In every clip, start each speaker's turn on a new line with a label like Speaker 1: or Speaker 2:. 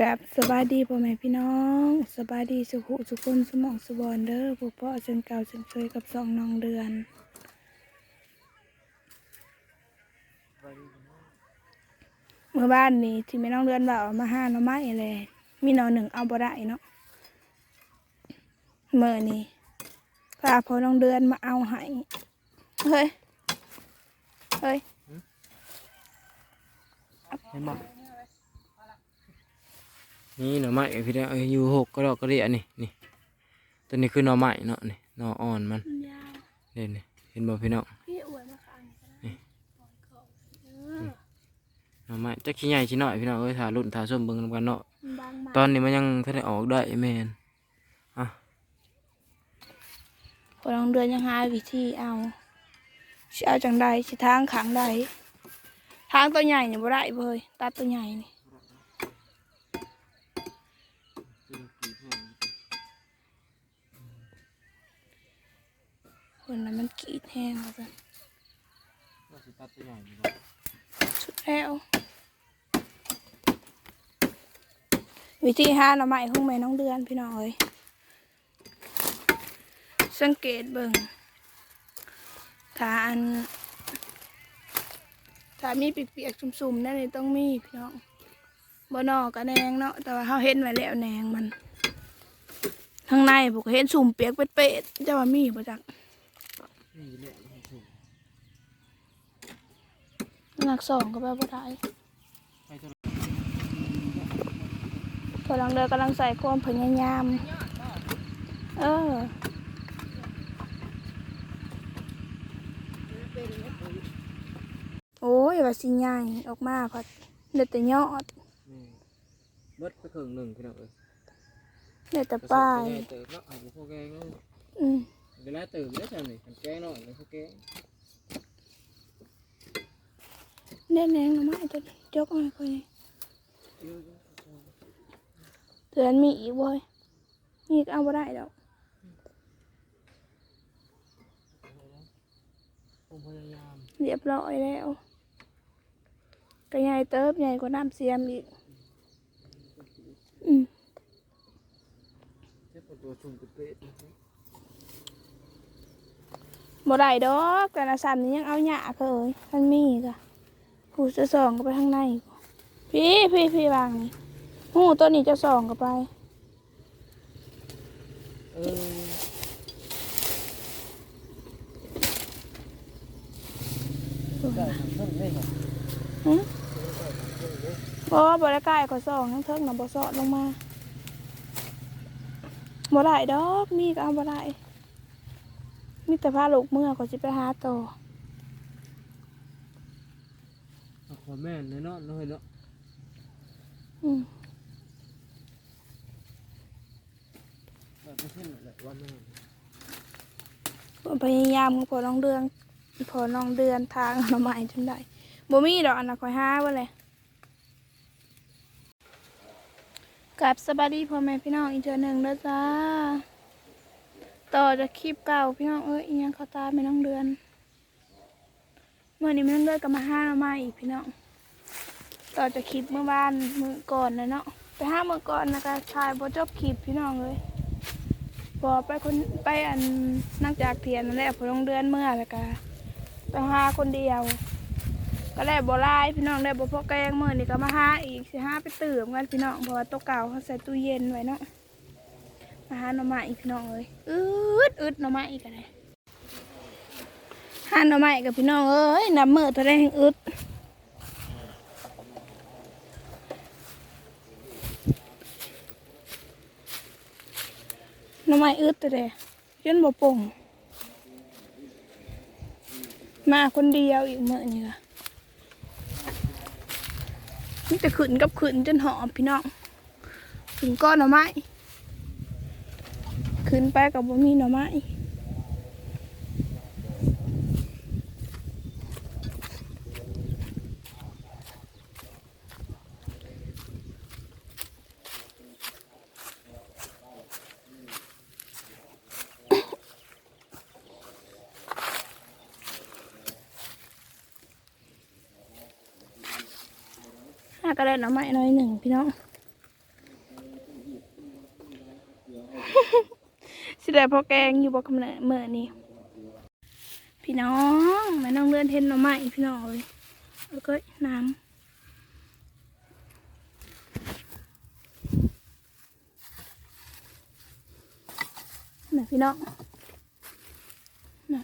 Speaker 1: กับสบายดีพ่อแม่พี่น้องสบายดีสุขุสุขคนสมองสุบอนเด้อผู้พ่อเชิญเก่าเชิญเคยกับสองน้องเดือนเมื่อบ้านนี้ที่ไม่น้องเดือนว่าเอามาห้าน่อไม้เลยมีน่อหนึ่งเอาบ่ได้เนาะเมื่อนี้พาพอน้องเดือนมาเอาให้เฮ้ยเฮ้ย
Speaker 2: เห็นบ่ นี่หน่อไม้พี่ได้เอาอยู่หกก็ดอกกระเดียนี่นี่ตัวนี้คือหน่อไม้เนาะนี่หน่ออ่อนมัน
Speaker 1: ยาว
Speaker 2: เด่นนี่เห็นบ่พี่น้อง
Speaker 1: พี่อวยมาขาย
Speaker 2: หน่อไม้จักขี้ใหญ่ขี้น้อยพี่น้องเอ้ยถ่ารุ่นถ่าส้มเบิ่งนำกันเนาะ
Speaker 1: บางมา
Speaker 2: ตอนนี้มันยังทันได้ออกได้แม่นอะ
Speaker 1: พอลองเดือนยังหาวิธีเอาสิเอาจังใดสิทางขังใดทางตัวใหญ่เนี่ยบ่ได้เบยตัดตัวใหญ่นี่ คนนั้นมันกรีดแห้งแล้วกันสุดแล้ว วิธีหาหน่อไม้ของแม่น้องเดือนพี่น้องเอ้ยสังเกตเบิ่งถ้าอันถ้ามีเปียกๆสุ่มๆนั่นนี่ต้องมีพี่น้องบ่นอกกระแนงเนาะแต่ว่าเขาเห็นไว้แล้วแนงมันข้างในผมก็เห็นสุ่มเปียกเป็ดๆจะว่ามีบ่จัก หนักสองก็ไปบ่ได้กำลังเดินกำลังใส่ความพยายาม เออโอ้ยว่าสิใหญ่ออกมาพอเด็ดแต่ยอด
Speaker 2: เบิดไปครึ่งหนึ่งพี่น้องเอ้ย
Speaker 1: เด็ดแต่ป้าย
Speaker 2: เติบเนาะให้พวกแกงเนาะ
Speaker 1: อืม
Speaker 2: เวลาตื่นได้จังนี่แกงหน่อยเลยพวกแกง
Speaker 1: แน่นแนงหน่อไม้ตัวนี้จกมาค่อยนี่เตือนมีอีกบ่อยนี่ก็เอาบ่ได้ดอก
Speaker 2: ผมพยายาม
Speaker 1: เรียบร้อยแล้วก็ใหญ่เติบใหญ่กว่าน้ำเสียมอีกอืม
Speaker 2: เจ็บปวดตัวชุ่มกระเป๊ะ
Speaker 1: บ่ได้ดอกแต่ละสันนี่ยังเอาหยาเคยมันมีกะผู้จะส่องก็ไปข้างในพี่พี่พี่วางนี่หูตัวนี้จะส่องก็ไป
Speaker 2: เออ
Speaker 1: หึบ่บ่ได้ใกล้ก็ส่องทั้งเทิงน่ะบ่สอดลงมาบ่ได้ดอกมีก็เอาบ่ได้ มีแต่พาลูกเมื่อก็สิไปหาต่อ
Speaker 2: ขอแม่นเนาะน้อยเนาะ
Speaker 1: อืม
Speaker 2: แบบไม่ใช่แหละวันนั้น
Speaker 1: พยายามพอน้องเดือนพอน้องเดือนทางหน่อไม้จนได้บ่มีดอกอันน่ะคอยหาบ่เลยกับสบายดีพ่อแม่พี่น้องอีกเทื่อหนึ่งแล้วจ้า ต่อจากคลิปเก่าพี่น้องเอ้ยยังเขาตามแม่น้องเดือนเมื่อนี้แม่น้องเดือนก็มาห้าม้อีกพี่น้องต่อจากคลิปเมื่อวานมือก่อนนะเนาะไปห้ามือก่อนนะคะชายบ่จบคลิปพี่น้องเลยพอไปคนไปอันนักจากเทียนนั่นแหละพอลงเดือนเมื่อแล้วก็ไปหาคนเดียว ก็ได้บ่ลายพี่น้องได้บ่พอแกงเมื้อนี่ก็มาหาอีกสิหาไปตื่มกันพี่น้องเพราะว่าตัวเก่าเขาใส่ตู้เย็นไว้เนาะ หาหน่อไม้อีกพี่น้องเอ้ยอึดอึดหน่อไม้อีกอะไรหาหน่อไม้กับพี่น้องเอ้ยน้ำมือตัวได้แห่งอึดหน่อไม้อึดตัวเด้ยันบ่ป่งมาคนเดียวอีกมื้อนี่ค่ะนี่จะขึ้นกับขึ้นจนหอมพี่น้องถึงก้อนหน่อไม้ ขึ้นไปกับบ่มีหน่อไม้าก็ได้หน่อไม้น่อยหนึ่งพี่น้อง สิ ได้พอแกงอยู่บ่กำเนิดเมื่อนี้พี่น้องแม่น้องเลื่อนเห็นหน่อไม้พี่น้องเลยแล้วก็น้ำน่ะพี่น้องน่ะ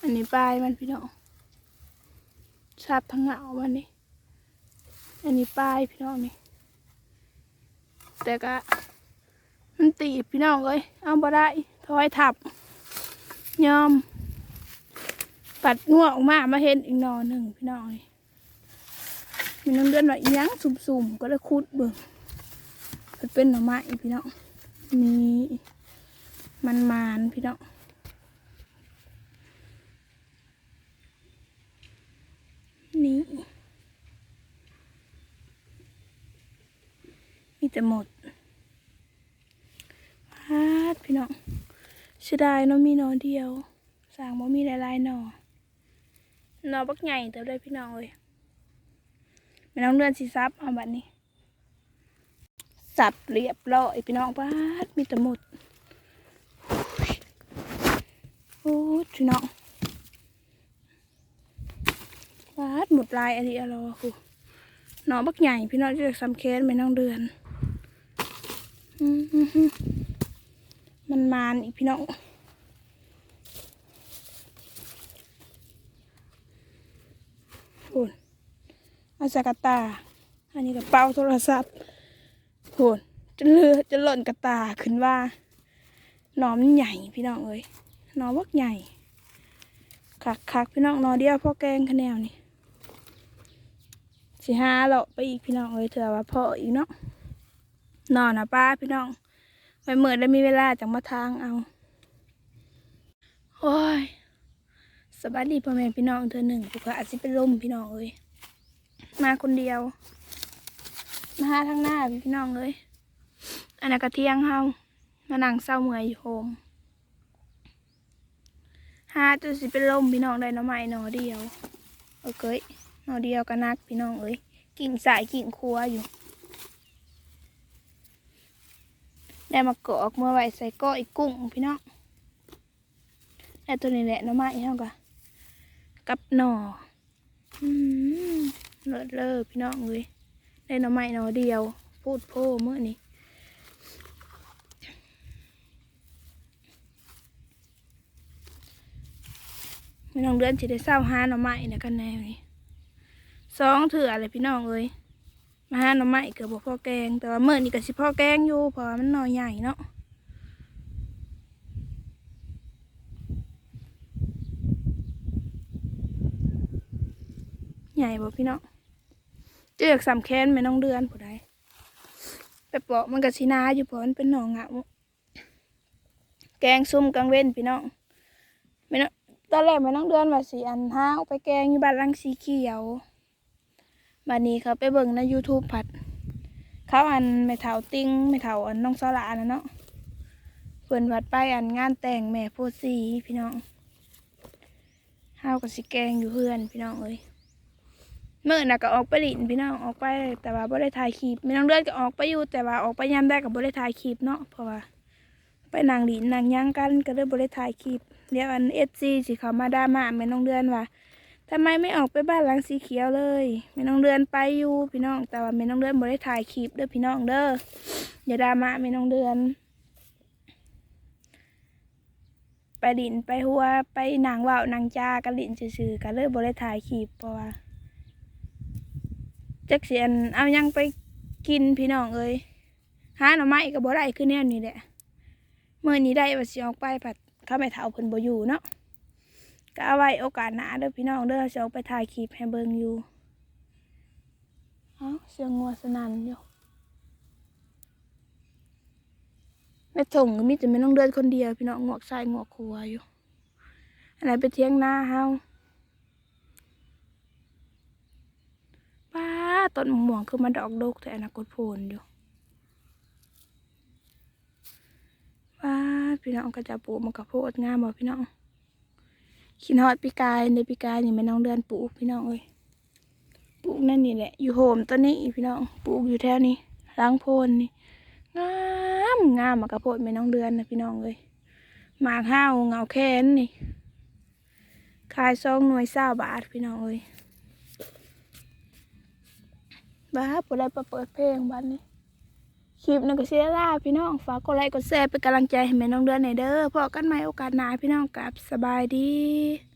Speaker 1: อันนี้ปลายมันพี่น้องชาบทั้งเหงามันนี่อันนี้ปลายพี่น้องนี่ แต่ก็มันตีพี่น้องเลยเอาบ่ได้ถอยทับยอม ปัดงัวออกมามาเห็นอีกหนอหนึ่งพี่น้องนี่มีน้ำเดือนว่อีหยังสุ่มๆก็เลยคุดเบิ่งมันเป็นหน่อไม้พี่น้องนี่มันมานพี่น้องนี่มีแต่หมดาดพี่น้องเสียดายเนาะมีหนอเดียวสางบ่มีหลายๆหนอหนอบักใหญ่แต่ได้พี่น้องเลยไม่น้องเดือนสิซับเอาบัดนี้สับเรียบร้อยพี่น้องพาดมีแต่หมดโอ้พี่น้องพาดหมดลายอะไรอะไรวะครูหนอบักใหญ่พี่น้องจะสำเคนไม่น้องเดือนอืม มันมานอีกพี่น้องโอนอาสากาตา อันนี้กระเป๋าโทรศัพท์โอนจะเลือจะหล่นกระตาขึ้นว่าหนอมนใหญ่พี่น้องเอ้ยหนอบักใหญ่คักคักพี่น้องนอเดียวพ่อแกงคะแนวนี่สิหาเราไปอีกพี่น้องเอ้ยเถื่อว่าพ่ออีกเนาะนอนนะป้าพี่น้อง ไปเมื่อได้มีเวลาจังมาทางเอา โอ้ยสบายดีพ่อแม่พี่น้องเธอหนึ่งกูก็อาจจะเป็นลมพี่น้องเอ้ยมาคนเดียวมาหาทางหน้าพี่น้องเลยอันนั้นกระเที่ยงเฮามานั่งเศร้าเมื่อยอยู่โฮมหาจนสิเป็นลมพี่น้องได้น้อไม้หนอเดียวโอเคหนอเดียวก็นักพี่น้องเอ้ยกิ่งสายกิ่งครัวอยู่ ได้มากอกเมื่อไหวใส่ก้อยกุ้งพี่น้องได้ตัวนี้แหละน้ำไม้เท่ากันกับหน่อเลิศเลอพี่น้องเอ้ยได้น้ำไม้หน่อเดียว พูดโพ่เมื่อนี้พี่น้องเดือนสิได้เศร้าหาหน่อไม้นะกันแน่นี่สองเถื่ออะไรพี่น้องเอ้ย มาหาหน่อไม้เกือบพ่อแกง แต่ว่าเมื่อนี้ก็สิพ่อแกงอยู่เพราะมันหน่อใหญ่เนาะใหญ่บ่พี่น้องเจือกสามแคนไม่น้องเดือนผู้ใดไปปอกมันก็สินาอยู่เพราะมันเป็นหนอเหงาแกงซุ่มกลางเว้นพี่น้องไม่น้องตอนแรกไม่น้องเดือนว่าสีอันห้าไปแกงอยู่บ้านลังสีเขียว บัดนี้เขาไปเบิ่งใน YouTube ผัด เขาอันไม่เถาติ้งไม่เถาอันน้องสลานะเนาะเพิ่นวัดไปอันงานแต่งแม่โพสีพี่น้องเฮาวกับสิแกงอยู่เพื่อนพี่น้องเอ้ยเมื่อน่ะก็ออกไปหลินพี่น้องออกไปแต่ว่าบ่ได้ถ่ายคลิปไม่น้องเลือดก็ออกไปอยู่แต่ว่าออกไปยามได้ก็บ่ได้ถ่ายคลิปเนาะเพราะว่าไปนางหลินนางย่างกันก็เลยบ่ได้ถ่ายคลิปเดี๋ยวอัน SC สิเขามาด่ามาแม่น้องเดือนว่า ทำไมไม่ออกไปบ้านหลังสีเขียวเลยแม่น้องเดือนไปอยู่พี่น้อง แต่ว่าแม่น้องเดือนบ่ได้ถ่ายคลิปเด้อพี่น้องเด้ออย่าดราม่าแม่น้องเดือน ไปดินไปหัวไปนางว่าวนางจากันลินซื่อๆกันเลยบ่ได้ถ่ายคลิปเพราะว่าจักเสียนเอายังไปกินพี่น้องเอ้ยหาหน่อไม้ก็บ่ได้คือแนวนี้แหละเมื่อนี้ได้ว่าสิออกไปผัดเข้าไปเถาเพิ่นบ่อยู่เนาะ ก็เอาไว้โอกาสหน้าเด้อพี่น้องเด้อจะเอาไปถ่ายคลิปให้เบิ่งอยู่เอ้าเสียงงัวสนั่นอยู่ในถงก็มีแต่ไม่ต้องเดินคนเดียวพี่น้องงวกใส่งวกครัวอยู่อะไรไปเที่ยงหน้าเฮาป้าต้นมะม่วงคือมันดอกดกแต่อนาคตโพนอยู่ป้าพี่น้องก็จะปลูกมันกระโพดงามบ่พี่น้อง ขินฮอดปีกายในปีกายนี่แม่น้องเดือนปลูกพี่น้องเอ้ยปลูกนั่นนี่แหละ อยู่โฮมต้นนี้พี่น้องปลูกอยู่แถวนี้ล้างโพนนี่งามงามมากระโพดแม่น้องเดือนนะพี่น้องเลยหมากห้าวเงาแค้นนี่ขายซองหน่วยเศร้าบาทพี่น้องเลยบ้าปวดอะไรเปิดเพลงบ้านนี้ คลิปนึงก็เสียล่าพี่น้องฝากกดไลค์กดแชร์เป็นกำลังใจให้แม่น้องเดือนในอยเด้อพอกันใหม่โอกาสหน้าพี่น้องกับสบายดี